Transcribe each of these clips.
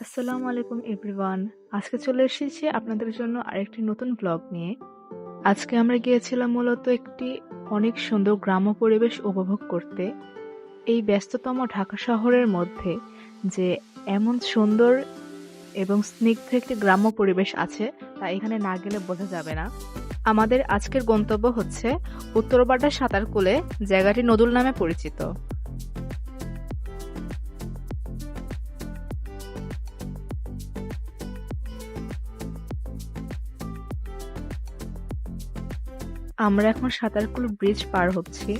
আসসালামু আলাইকুম, এভরিওয়ান। আজকে চলে এসেছি আপনাদের জন্য আরেকটি নতুন ব্লগ নিয়ে। আজকে আমরা গিয়েছিলাম মূলত একটি অনেক সুন্দর গ্রাম্য পরিবেশ উপভোগ করতে। এই ব্যস্ততম ঢাকা শহরের মধ্যে যে এমন সুন্দর এবং স্নিগ্ধ একটি গ্রাম্য পরিবেশ আছে, তা এখানে না গেলে বোঝা যাবে না। আমাদের আজকের গন্তব্য হচ্ছে উত্তরবাড্ডা সাঁতারকুলে, জায়গাটি নদুল নামে পরিচিত। আমরা এখন সাঁতারকুল ব্রিজ পার হচ্ছি।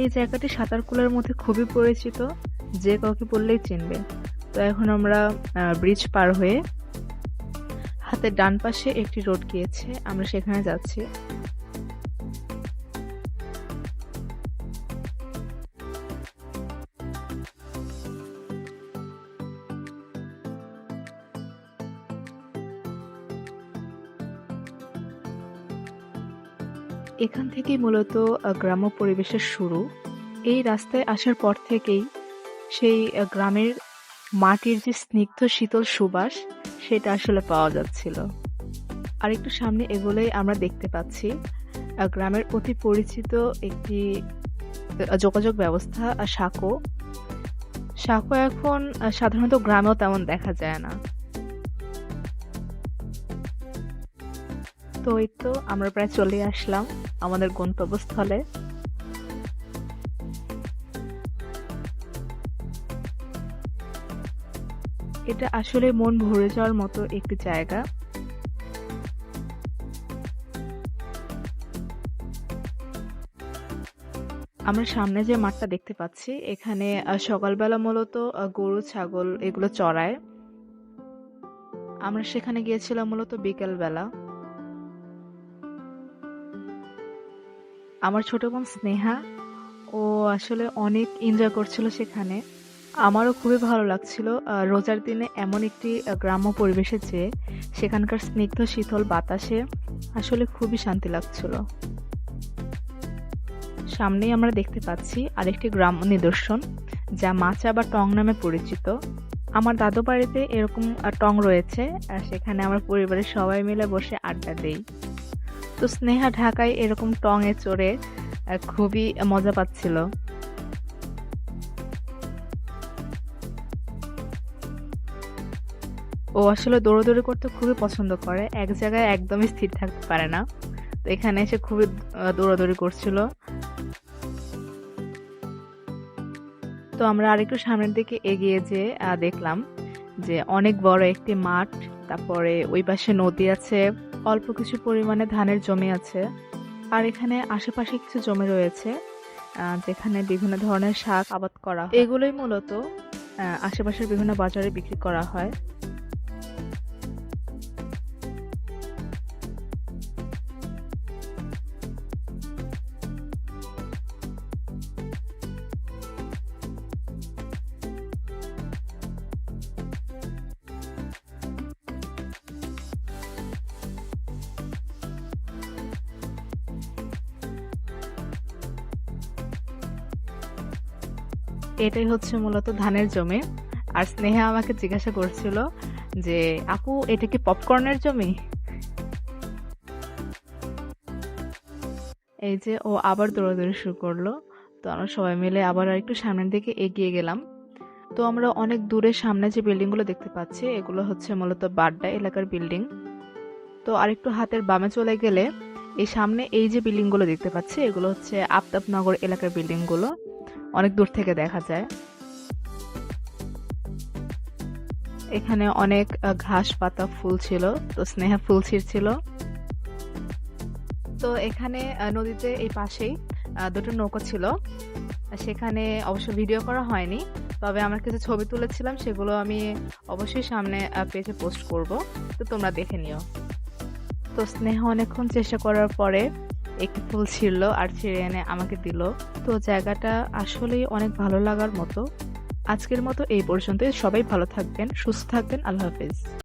এই জায়গাটি সাঁতারকুলের মধ্যে খুবই পরিচিত, যে কাউকে বললেই চিনবে। তো এখন আমরা ব্রিজ পার হয়ে হাতে ডান পাশে একটি রোড গিয়েছে, আমরা সেখানে যাচ্ছি। এখান থেকেই মূলত গ্রাম্য পরিবেশের শুরু। এই রাস্তায় আসার পর থেকেই সেই গ্রামের মাটির যে স্নিগ্ধ শীতল সুবাস, সেটা আসলে পাওয়া যাচ্ছিল। আর একটু সামনে এগুলোই আমরা দেখতে পাচ্ছি গ্রামের অতি পরিচিত একটি যোগাযোগ ব্যবস্থা সাঁকো। সাঁকো এখন সাধারণত গ্রামেও তেমন দেখা যায় না। তো এই তো আমরা প্রায় চলে আসলাম আমাদের গন্তব্যস্থলে। এটা আসলে মন ভরে যাওয়ার মতো একটি জায়গা। আমরা সামনে যে মাঠটা দেখতে পাচ্ছি, এখানে সকালবেলা মূলত গরু, ছাগল এগুলো চড়ায়। আমরা সেখানে গিয়েছিলাম মূলত বিকেল আমার ছোট বোন স্নেহা, ও আসলে অনেক এনজয় করছিল সেখানে। আমারও খুবই ভালো লাগছিল। রোজার দিনে এমন একটি গ্রাম্য পরিবেশে যে সেখানকার স্নিগ্ধ শীতল বাতাসে আসলে খুবই শান্তি লাগছিল। সামনেই আমরা দেখতে পাচ্ছি আরেকটি গ্রাম্য নিদর্শন, যা মাচা বা টং নামে পরিচিত। আমার দাদু বাড়িতে এরকম টং রয়েছে। সেখানে আমার পরিবারের সবাই মিলে বসে আড্ডা দেই। তো স্নেহা ঢাকায় এরকম টঙে চড়ে আহ, খুবই মজা পাচ্ছিল। ও আসলে দৌড়াদৌড়ি করতে খুবই পছন্দ করে এক জায়গায় একদমই স্থির থাকতে পারে না। তো এখানে এসে খুবই দৌড়াদৌড়ি করছিল। তো আমরা আরেকটু সামনের দিকে এগিয়ে যেয়ে দেখলাম যে অনেক বড় একটি মাঠ তারপরে ওই পাশে নদী আছে। অল্প কিছু পরিমাণে ধানের জমি আছে। আর এখানে আশেপাশে কিছু জমি রয়েছে যেখানে বিভিন্ন ধরনের শাক আবাদ করা এগুলোই মূলত আশেপাশের বিভিন্ন বাজারে বিক্রি করা হয়। এটাই হচ্ছে মূলত ধানের জমি। আর স্নেহা আমাকে জিজ্ঞাসা করছিল যে, আপু, এটা কি পপকর্নের জমি? এই যে ও আবার দৌড়াদৌড়ি শুরু করল। তো আমরা সবাই মিলে আবার আর একটু সামনের দিকে এগিয়ে গেলাম। তো আমরা অনেক দূরে সামনে যে বিল্ডিংগুলো দেখতে পাচ্ছি, এগুলো হচ্ছে মূলত বাড্ডা এলাকার বিল্ডিং। তো আরেকটু হাতের বামে চলে গেলে এই সামনে এই যে বিল্ডিংগুলো দেখতে পাচ্ছি, এগুলো হচ্ছে আফতাবনগর এলাকার বিল্ডিংগুলো। অনেক দূর থেকে দেখা যায়। এখানে অনেক ঘাস পাতা ফুল ছিল, তো স্নেহা ফুল ছিঁড়ছিল। তো এখানে নদীতে এই পাশেই দুটো নৌকো ছিল। সেখানে অবশ্য ভিডিও করা হয়নি, তবে আমার কিছু ছবি তুলেছিলাম, সেগুলো আমি অবশ্যই সামনে পেজে পোস্ট করব। তো তোমরা দেখে নিও। তো স্নেহ অনেকক্ষণ চেষ্টা করার পরে একটি ফুল ছিঁড়লো আর ছিঁড়ে এনে আমাকে দিল। তো জায়গাটা আসলেই অনেক ভালো লাগার মতো। আজকের মতো এই পর্যন্তই। সবাই ভালো থাকবেন, সুস্থ থাকবেন। আল্লাহ হাফেজ।